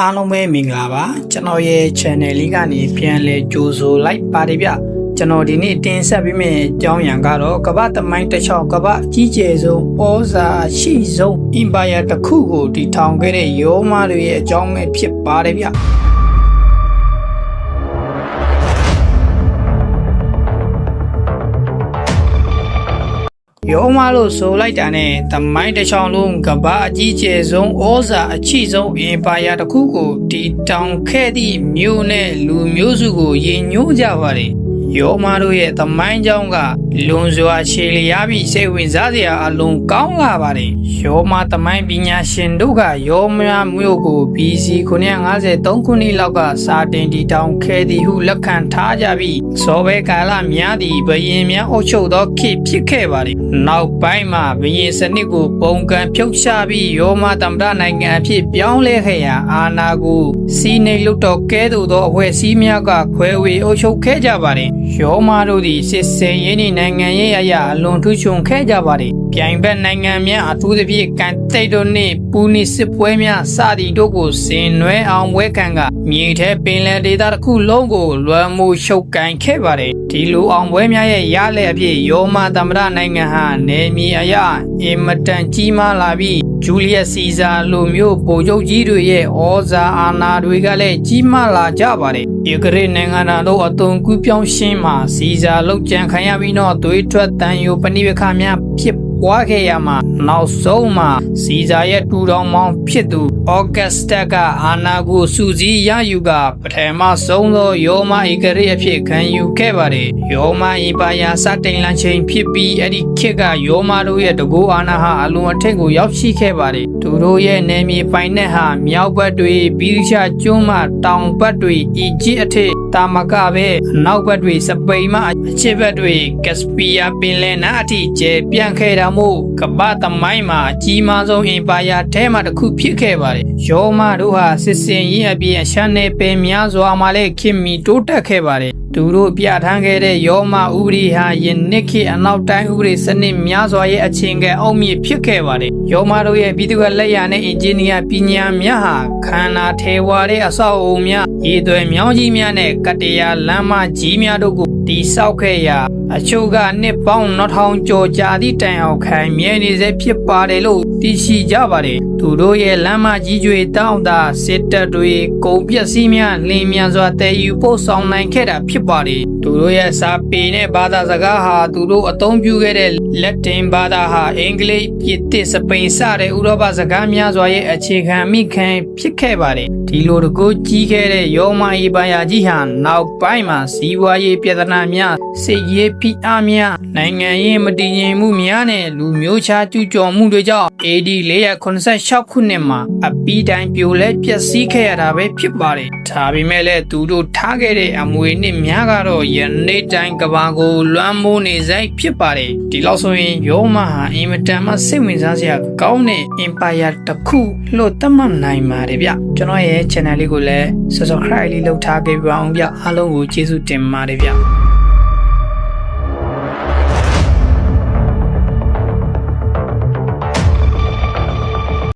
အားလုံးပဲမင်္ဂလာပါကျွန်တော်ရဲ့ channel လေးကနေပြန်လဲကြိုဆိုလိုက်ပါတယ်ဗျကျွန်တော်ဒီနေ့တင်ဆက်ပေးမယ့်အကြောင်းအရာကတော့ကမ္ဘာသမိုင်းတစ်ချောင်းကမ္ဘာအကြီးကျယ်ဆုံးဩဇာအရှိဆုံး empire တစ်ခုကိုတည်ထောင်ခဲ့တဲ့ယောမတွေရဲ့အကြောင်းပဲဖြစ်ပါတယ်ဗျ ယောမလို့ဆိုလိုက်တာနဲ့သမိုင်းတစ်ချောင်းလုံးကမ္ဘာအကြီးကျယ်ဆုံးဩဇာအချိဆုံးအင်ပါယာတစ်ခုကိုတီတောင်ခဲ့သည့်မြို့နဲ့လူမျိုးစုကိုယဉ်ညိုးကြပါတယ် ယောမတို့ရဲ့သမိုင်းကြောင်းကလွန်စွာရှည်လျားပြီးစိတ်ဝင်စားစရာအလွန်ကောင်းလာပါတယ်ယောမသမိုင်းပညာရှင်တို့ကယောမမြို့ကို BC 953ခုနှစ်လောက်ကစာတင်တီတောင်ခဲ့သည်ဟုလက်ခံထားကြပြီးစောဘဲကာလများသည့်ဘယင်များအုပ်ချုပ်သောခေတ်ဖြစ်ခဲ့ပါတယ်နောက်ပိုင်းမှာဘယင်စနစ်ကိုပုံကံဖြုတ်ချပြီးယောမသမ္မတနိုင်ငံအဖြစ်ပြောင်းလဲခဲ့ရာအာဏာကိုစီနေလွတ်တော်ကဲသို့သောအဖွဲ့အစည်းများကခွဲဝေအုပ်ချုပ်ခဲ့ကြပါတယ် ယောမတို့သည်စစ်စင်ရေးနှင့်နိုင်ငံရေးအရာအလွန်ထူးချွန်ခဲ့ကြပါတယ်ပြိုင်ဘက်နိုင်ငံများအထူးသဖြင့်ကန်တိတ်တို့နှင့်ပူနီစစ်ပွဲများစသည်တို့ကိုဆင်နွှဲအောင်ဝဲခံကမြေထဲပင်လယ်ဒေသတစ်ခုလုံးကိုလွှမ်းမိုးရှုပ်ကန်ခဲ့ပါတယ်ဒီလိုအောင်ပွဲများရဲ့ရလက်အဖြစ်ယောမသမ္မတနိုင်ငံဟာနယ်မြေအရာအင်မတန်ကြီးမားလာပြီးဂျူလီယက်စီဇာလိုမျိုးဗိုလ်ချုပ်ကြီးတွေရဲ့ဩဇာအာဏာတွေကလည်းကြီးမားလာကြပါတယ်။ယူကရိန်းနိုင်ငံသားတို့အသွင်ကူးပြောင်းရှင်းမှာစီဇာလောက်ကြံခံရပြီးတော့သွေးထွက်တန်ယိုပဏိပခများဖြစ်ပွားခဲ့ရမှာနောက်ဆုံးမှာစီဇာရဲ့တူတော်မောင်ဖြစ်သူ ဩဂတ်စတကအာနာကိုစူးစီးရယူကပထမဆုံးသောယောမဧကရိအဖြစ်ခံယူခဲ့ပါတယ်ယောမအင်ပါယာစတင်လန်ချိန်ဖြစ်ပြီးအဲ့ဒီခေတ်ကယောမတို့ရဲ့တကူအာနာဟာအလွန်အထက်ကိုရောက်ရှိခဲ့ပါတယ်သူတို့ရဲ့နယ်မြေပိုင်နက်ဟာမြောက်ဘက်တွေဘီလိရှာကျွန်းမှတောင်ဘက်တွေအီဂျစ်အထက်တာမကပဲအနောက်ဘက်တွေစပိန်မှအချစ်ဘက်တွေကက်စပီယာပင်လယ်နားအထိကျယ်ပြန့်ခဲ့တာမို့ကမ္ဘာသမိုင်းမှာအကြီးမားဆုံးအင်ပါယာထဲမှာတစ်ခုဖြစ်ခဲ့ပါတယ်။ယောမတို့ဟာစစ်စင်ရေးအပြင်အရှမ်းနယ်ပင်များစွာမှာလည်းခင်မီတိုးတက်ခဲ့ပါတယ်။သူတို့ပြဋ္ဌာန်းခဲ့တဲ့ယောမဥပဒေဟာယနေ့ခေတ်အနောက်တိုင်းဥပဒေစနစ်များစွာရဲ့အချင်းကဲအောက်မြစ်ဖြစ်ခဲ့ပါတယ်။ယောမတို့ရဲ့ပြည်သူ့လက်ရနဲ့အင်ဂျင်နီယာပညာများဟာခန္ဓာထေဝါတဲ့အဆောက်အအုံများရည်သွယ်မြောင်းကြီးများနဲ့ကတ္တရာလမ်းမကြီးများတို့ကိုတိဆောက်ခဲ့ရာ အချို့ကနှစ်ပေါင်း2000ကျော်ကြာသည့်တိုင်အောင်ခိုင်မြဲနေစေဖြစ်ပါတယ်လို့သိရှိကြပါတယ်သူတို့ရဲ့လမ်းမကြီးကျွေတောင်းတာစစ်တပ်တွေကုန်ပစ္စည်းများလင်းမြန်စွာတည်ယူပို့ဆောင်နိုင်ခဲ့တာဖြစ်ပါတယ်သူတို့ရဲ့စာပေနဲ့ဘာသာစကားဟာသူတို့အသုံးပြုခဲ့တဲ့လက်တင်ဘာသာဟာအင်္ဂလိပ်ပြင်သစ်စပိန်စတဲ့ဥရောပစကားများစွာရဲ့အခြေခံမိခံဖြစ်ခဲ့ပါတယ်ဒီလိုတကူကြီးခဲ့တဲ့ယောမအေပါယာကြီးဟာနောက်ပိုင်းမှာစီးပွားရေးပြဿနာများစစ်ရေးဖိအားများနိုင်ငံရေးမတည်ငြိမ်မှုများနဲ့လူမျိုးခြားကျူးကျော်မှုတွေကြောင့် AD 486ခုနှစ်မှာအပီးတိုင်းပြိုလဲပျက်စီးခဲ့ရတာပဲဖြစ်ပါတယ်။ဒါပေမဲ့လည်းသူတို့ထားခဲ့တဲ့အမွေနှစ်များကတော့ယနေ့တိုင်းကဘာကိုလွှမ်းမိုးနေစိတ်ဖြစ်ပါတယ်။ဒီလောက်ဆိုရင်ယောမဟာအင်မတန်မှစိတ်ဝင်စားစရာကောင်းတဲ့ empire တစ်ခုလို့သတ်မှတ်နိုင်ပါတယ်ဗျ။ကျွန်တော်ရဲ့ channel လေးကိုလည်း subscribe လေးလုပ်ထားခဲ့ပါအောင်ဗျ။အားလုံးကိုကျေးဇူးတင်ပါတယ်ဗျ။